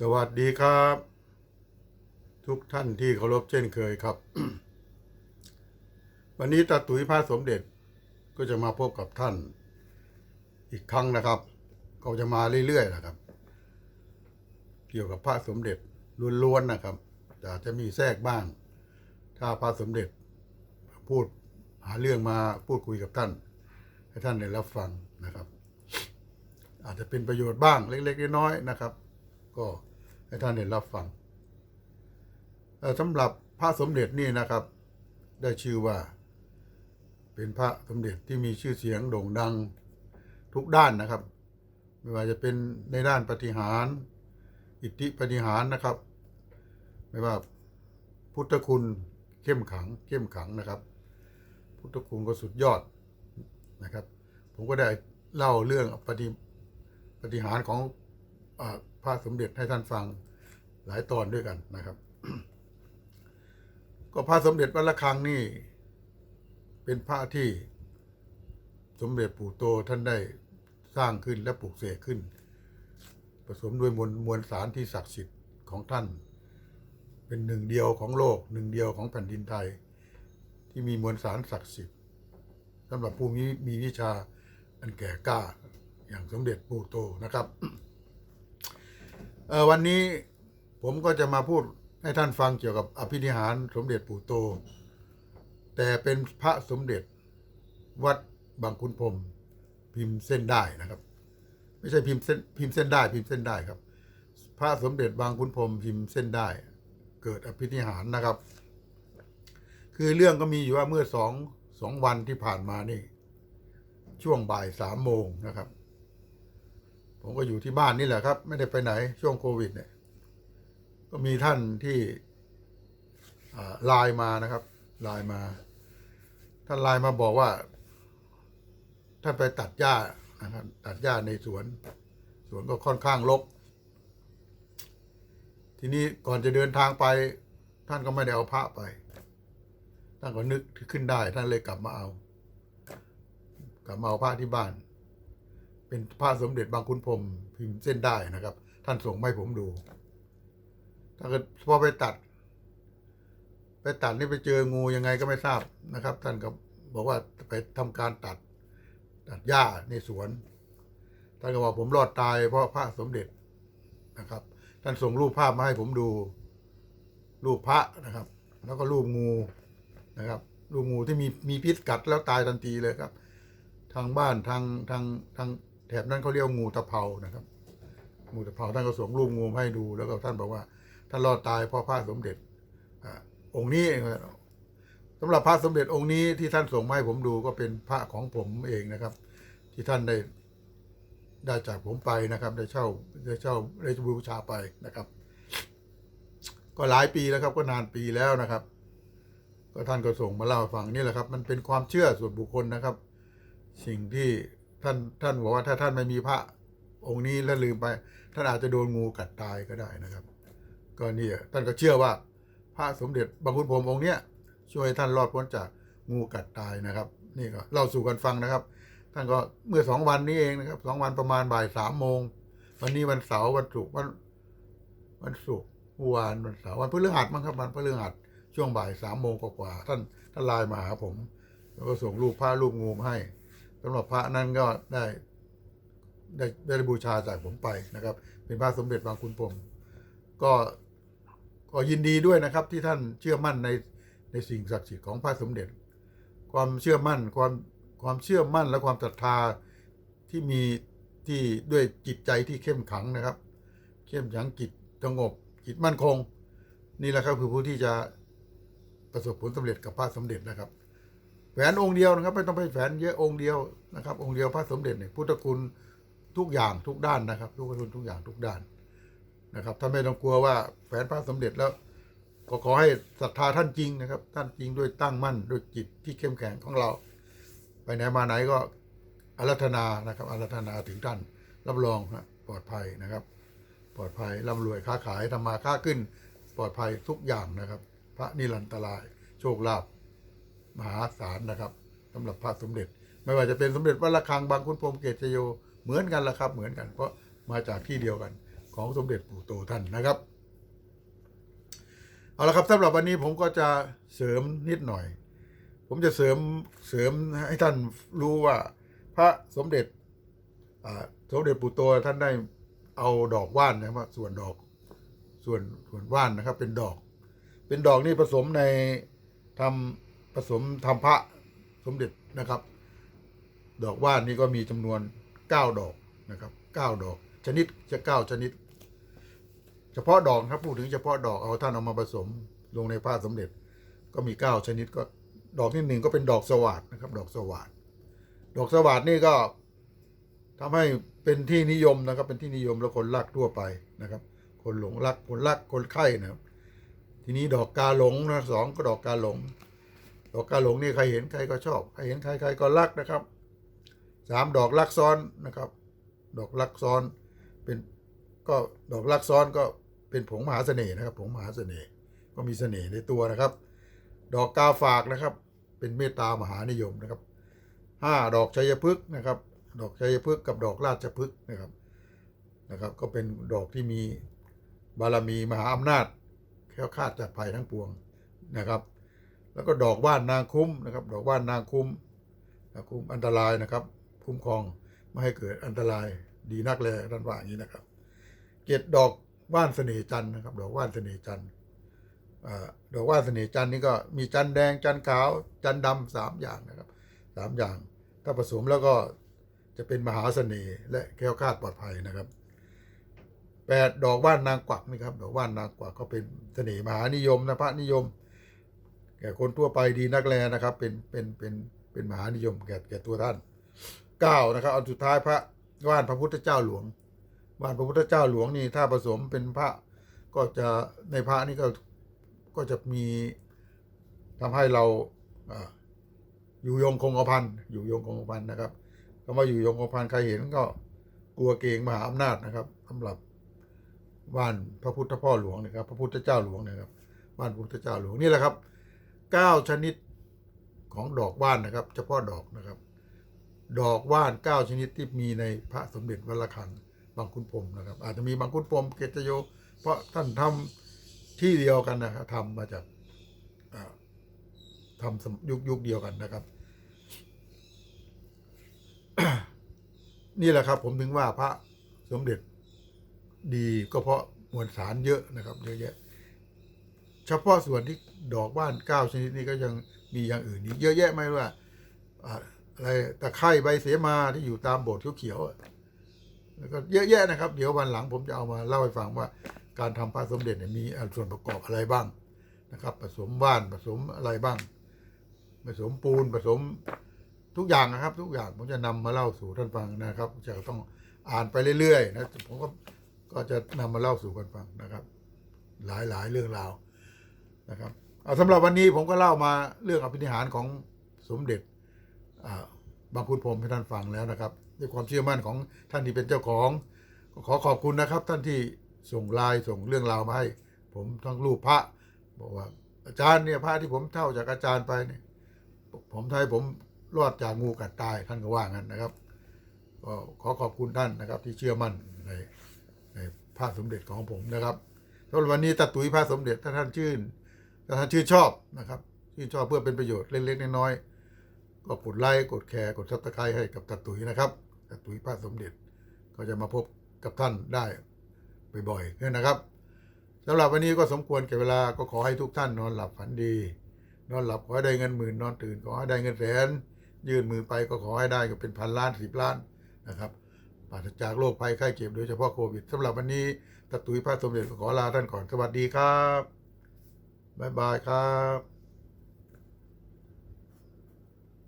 สวัสดีครับ ทุกท่านที่เคารพเช่นเคยครับ วันนี้ตาตุ๋ยพระสมเด็จก็จะมาพบกับท่าน อีกครั้งนะครับ ก็จะมาเรื่อยๆนะครับ เกี่ยวกับพระสมเด็จล้วนๆนะครับแต่อาจจะมีแทรกบ้าง ถ้าพระสมเด็จ พูดหาเรื่องมาพูดคุยกับท่าน ให้ท่านได้รับฟังนะครับ อาจจะเป็นประโยชน์บ้างเล็ก ๆ น้อยๆนะครับ ก็ให้ท่านได้รับฟังสำหรับพระสมเด็จนี่นะครับ ได้ชื่อว่า เป็นพระสมเด็จที่มีชื่อเสียงโด่งดังทุกด้านนะครับ ไม่ว่าจะเป็นในด้านปฏิหารอิทธิปฏิหารนะครับ ไม่ว่าพุทธคุณเข้มขังเข้มขังนะครับ พุทธคุณก็สุดยอดนะครับ ผมก็ได้เล่าเรื่องปฏิปฏิหารของอ พระสมเด็จให้ท่านฟังหลายตอนด้วยกันนะครับ ก็พระสมเด็จวัดระฆังนี่ เป็นพระที่สมเด็จปู่โตท่านได้สร้างขึ้นและปลูกเสกขึ้น ผสมด้วยมวลมวลสารที่ศักดิ์สิทธิ์ของท่าน เป็นหนึ่งเดียวของโลกหนึ่งเดียวของแผ่นดินไทย ที่มีมวลสารศักดิ์สิทธิ์สำหรับผู้มีมีวิชาอันแก่กล้าอย่างสมเด็จปู่โตนะครับ เออวันนี้ผมก็จะมาพูดให้ท่านฟังเกี่ยวกับอภินิหารสมเด็จปู่โต แต่เป็นพระสมเด็จวัดบางขุนพรมพิมพ์เส้นได้นะครับ ไม่ใช่พิมพ์เส้นพิมพ์เส้นได้ พิมพ์เส้นได้ครับ พระสมเด็จบางขุนพรมพิมพ์เส้นได้ เกิดอภินิหารนะครับ คือเรื่องก็มีอยู่ว่าเมื่อสองสองวันที่ผ่านมานี่ ช่วงบ่ายสามโมงนะครับ ผมก็อยู่ที่บ้านนี่แหละครับ ไม่ได้ไปไหนช่วงโควิด เนี่ย ก็มีท่านที่ไลน์มานะครับไลน์มา ท่านไลน์มาบอกว่า ท่านไปตัดหญ้านะครับตัดหญ้าในสวน สวนก็ค่อนข้างรกทีนี้ก่อนจะเดินทางไป ท่านก็ไม่ได้เอาพระไป ท่านก็นึกขึ้นได้ ท่านเลยกลับมาเอา กลับมาเอาพระที่บ้าน เป็นพระสมเด็จบางคุณพรมพิมพ์เส้นได้นะครับ ท่านส่งมาให้ผมดู ถ้าเกิดพอไปตัด ไปตัดนี่ไปเจองูยังไงก็ไม่ทราบนะครับ ท่านก็บอกว่าไปทำการตัด ตัดหญ้าในสวน ท่านก็บอกผมรอดตายเพราะพระสมเด็จนะครับ ท่านส่งรูปภาพมาให้ผมดู รูปพระนะครับ แล้วก็รูปงูนะครับ รูปงูที่มีมีพิษกัดแล้วตายทันทีเลยครับ ทางบ้านทางทางทาง แถบนั้นเขาเรียกงูตะเภานะครับ งูตะเภาท่านก็ส่งรูปงูให้ดูแล้วก็ท่านบอกว่าท่านรอดตายเพราะพระสมเด็จองค์นี้สำหรับพระสมเด็จองค์นี้ที่ท่านส่งมาให้ผมดูก็เป็นพระของผมเองนะครับ ที่ท่านได้ได้จากผมไปนะครับ ได้เช่าได้เช่าได้บูชาไปนะครับ ก็หลายปีแล้วครับก็นานปีแล้วนะครับ ก็ท่านก็ส่งมาเล่าฟังนี่แหละครับ มันเป็นความเชื่อส่วนบุคคลนะครับ สิ่งที่ ท่านท่านบอกว่าถ้าท่านไม่มีพระองค์นี้แล้วลืมไป ท่านอาจจะโดนงูกัดตายก็ได้นะครับ ก็นี่ท่านก็เชื่อว่า พระสมเด็จบางคุณพรหมองค์เนี้ยช่วยท่านรอดพ้นจากงูกัดตายนะครับ นี่ก็เล่าสู่กันฟังนะครับ ท่านก็เมื่อสองวันนี้เองนะครับสองวันประมาณบ่ายสามโมงวันนี้วันเสาร์วันศุกร์วันวันศุกร์เมื่อวานวันเสาร์วันพฤหัสมั้งครับวันพฤหัสช่วงบ่ายสามโมงกว่าๆท่านท่านไลน์มาหาผม แล้วก็ส่งรูปพระรูปงูมาให้ สำหรับพระนั้นก็ได้ได้ได้บูชาจากผมไปนะครับ เป็นพระสมเด็จบางคุณพรมก็ก็ยินดีด้วยนะครับที่ท่านเชื่อมั่นในในสิ่งศักดิ์สิทธิ์ของพระสมเด็จ ความเชื่อมั่นความความเชื่อมั่นและความศรัทธาที่มีที่ด้วยจิตใจที่เข้มขังนะครับ เข้มแข็งจิตสงบจิตมั่นคง นี่แหละครับคือผู้ที่จะประสบผลสำเร็จกับพระสมเด็จนะครับ แหวนองค์เดียวนะครับ ไม่ต้องไปแหวนเยอะองค์เดียวนะครับ องค์เดียวพระสมเด็จเนี่ยพุทธคุณทุกอย่างทุกด้านนะครับทุกคุณทุกอย่างทุกด้านนะครับท่านไม่ต้องกลัวว่าแหวนพระสมเด็จแล้วก็ขอให้ศรัทธาท่านจริงนะครับ ท่านจริงด้วยตั้งมั่นด้วยจิตที่เข้มแข็งของเรา ไปไหนมาไหนก็อารัธนานะครับอารัธนาถึงท่านรับรองนะปลอดภัยนะครับ ปลอดภัยร่ำรวยค้าขายทำมาค้าขึ้น ปลอดภัยทุกอย่างนะครับ พระนิรันตราย โชคลาภ มหาศาลนะครับสำหรับพระสมเด็จ ไม่ว่าจะเป็นสมเด็จวัดระฆังบางคุณพรมเกตชโยเหมือนกันละครับ เหมือนกัน เพราะมาจากที่เดียวกันของสมเด็จปู่โตท่านนะครับเอาละครับสำหรับวันนี้ผมก็จะเสริมนิดหน่อย ผมจะเสริมเสริมให้ท่านรู้ว่า พระสมเด็จสมเด็จปู่โตท่านได้เอาดอกว่านนะครับส่วนดอกส่วนส่วนว่านนะครับ เป็นดอก เป็นดอกนี่ผสมในทำ ผสมทำพระสมเด็จนะครับ ดอกว่านนี่ก็มีจำนวนเก้าดอกนะครับเก้าดอก ชนิดจะเก้าชนิด เฉพาะดอกครับพูดถึงเฉพาะดอกเอาท่านเอามาผสมลงในผ้าสมเด็จก็มีเก้าชนิดก็ดอกที่หนึ่งก็เป็นดอกสวัสดนะครับ ดอกสวัสดดอกสวัสดนี่ก็ทำให้เป็นที่นิยมนะครับ เป็นที่นิยมแล้วคนรักทั่วไปนะครับ คนหลงรักคนรักคนไข้นะครับทีนี้ดอกกาหลงนะสองก็ดอกกาหลง ดอกกาหลงนี่ใครเห็นใครก็ชอบ ใครเห็นใครใครก็รักนะครับสามดอกรักซ้อนนะครับ ดอกรักซ้อนเป็นก็ดอกรักซ้อนก็เป็นผงมหาเสน่ห์นะครับ ผงมหาเสน่ห์ก็มีเสน่ห์ในตัวนะครับ ดอกกาฝากนะครับ เป็นเมตตามหานิยมนะครับห้าดอกชัยพฤกษ์นะครับ ดอกชัยพฤกษ์กับดอกราชพฤกษ์นะครับนะครับ ก็เป็นดอกที่มีบารมีมหาอำนาจแค้วคาดจากภัยทั้งปวงนะครับ แล้วก็ดอกว่านนางคุ้มนะครับ ดอกว่านนางคุ้มนางคุ้มอันตรายนะครับ คุ้มครองไม่ให้เกิดอันตรายดีนักเลยท่านว่าอย่างนี้นะครับเกตดอกว่านเสน่ห์จันนะครับ ดอกว่านเสน่ห์จันอดอกว่านเสน่ห์จันนี่ก็มีจันแดงจันขาวจันดำสามอย่างนะครับสามอย่าง ถ้าผสมแล้วก็จะเป็นมหาเสน่ห์และแค้วคาดปลอดภัยนะครับแปดดอกว่านนางกวักนี่ครับ ดอกว่านนางกวักก็เป็นเสน่ห์มหานิยมนะพระนิยม ก่คนทั่วไปดีนักแลนะครับ เป็นเป็นเป็นเป็นมหานิยมแก่แก่ตัวท่านเก้านะครับอันสุดท้ายพระว่านพระพุทธเจ้าหลวงว่านพระพุทธเจ้าหลวงนี่ถ้าผสมเป็นพระก็จะในพระนี่ก็ก็จะมีทำให้เราอยู่ยงคงกระพันอยู่ยงคงกระพันนะครับคำว่าอยู่ยงคงกระพันใครเห็นก็กลัวเกรงมหาอำนาจนะครับสำหรับว่านพระพุทธพ่อหลวงนะครับ พระพุทธเจ้าหลวงนะครับว่านพระพุทธเจ้าหลวงนี่แหละครับ เก้าชนิดของดอกว่านนะครับ เฉพาะดอกนะครับ ดอกว่านเก้าชนิดที่มีในพระสมเด็จวัดระฆังบางคุณพรมนะครับ อาจจะมีบางคุณพรมเกตโย เพราะท่านทำที่เดียวกันนะครับทำมาจากทำสมยุคยุคเดียวกันนะครับ นี่แหละครับ ผมถึงว่าพระสมเด็จดีก็เพราะมวลสารเยอะนะครับเยอะแยะ เฉพาะส่วนที่ดอกว่านเก้าชนิดนี้ก็ยังมีอย่างอื่นอีกเยอะแยะไม่ว่าอ่าอะไรตะไคร่ใบเสมาที่อยู่ตามโบสถ์เขียวๆแล้วก็เยอะแยะนะครับ เดี๋ยววันหลังผมจะเอามาเล่าให้ฟังว่าการทำพระสมเด็จเนี่ยมีส่วนประกอบอะไรบ้างนะครับ ผสมว่านผสมอะไรบ้าง ผสมปูนผสมทุกอย่างนะครับ ทุกอย่างผมจะนำมาเล่าสู่ท่านฟังนะครับ จะต้องอ่านไปเรื่อยๆนะผมก็ก็จะนำมาเล่าสู่กันฟังนะครับ หลายหลายเรื่องราว นะครับเอาสำหรับวันนี้ผมก็เล่ามาเรื่องอภินิหารของสมเด็จบางคุณพรมให้ท่านฟังแล้วนะครับด้วยความเชื่อมั่นของท่านที่เป็นเจ้าของก็ขอขอบคุณนะครับ ท่านที่ส่งไลน์ส่งเรื่องราวมาให้ ผมทั้งรูปพระ บอกว่าอาจารย์เนี่ยพระที่ผมเท่าจากอาจารย์ไปเนี่ยผมไทยผมรอดจากงูกัดตายท่านก็ว่างั้นนะครับก็ขอขอบคุณท่านนะครับ ที่เชื่อมั่นในในพระสมเด็จของผมนะครับสำหรับวันนี้ตาตุ๋ยพระสมเด็จถ้าท่านชื่น ถ้าท่านชื่นชอบนะครับชื่นชอบเพื่อเป็นประโยชน์เล็กๆน้อยๆก็กดไลค์กดแชร์กดซับสไครต์ให้กับตาตุ๋ยนะครับตาตุ๋ยพระสมเด็จก็จะมาพบกับท่านได้บ่อยๆเนี่ยนะครับสำหรับวันนี้ก็สมควรแก่เวลาก็ขอให้ทุกท่านนอนหลับฝันดี นอนหลับขอให้ได้เงินหมื่นนอนตื่นขอให้ได้เงินแสน ยื่นมือไปก็ขอให้ได้ก็เป็นพันล้านสิบล้านนะครับปราศจากโรคภัยไข้เจ็บโดยเฉพาะโควิดสำหรับวันนี้ตะตุยพระสมเด็จขอลาท่านก่อนสวัสดีครับ บ๊ายบายครับ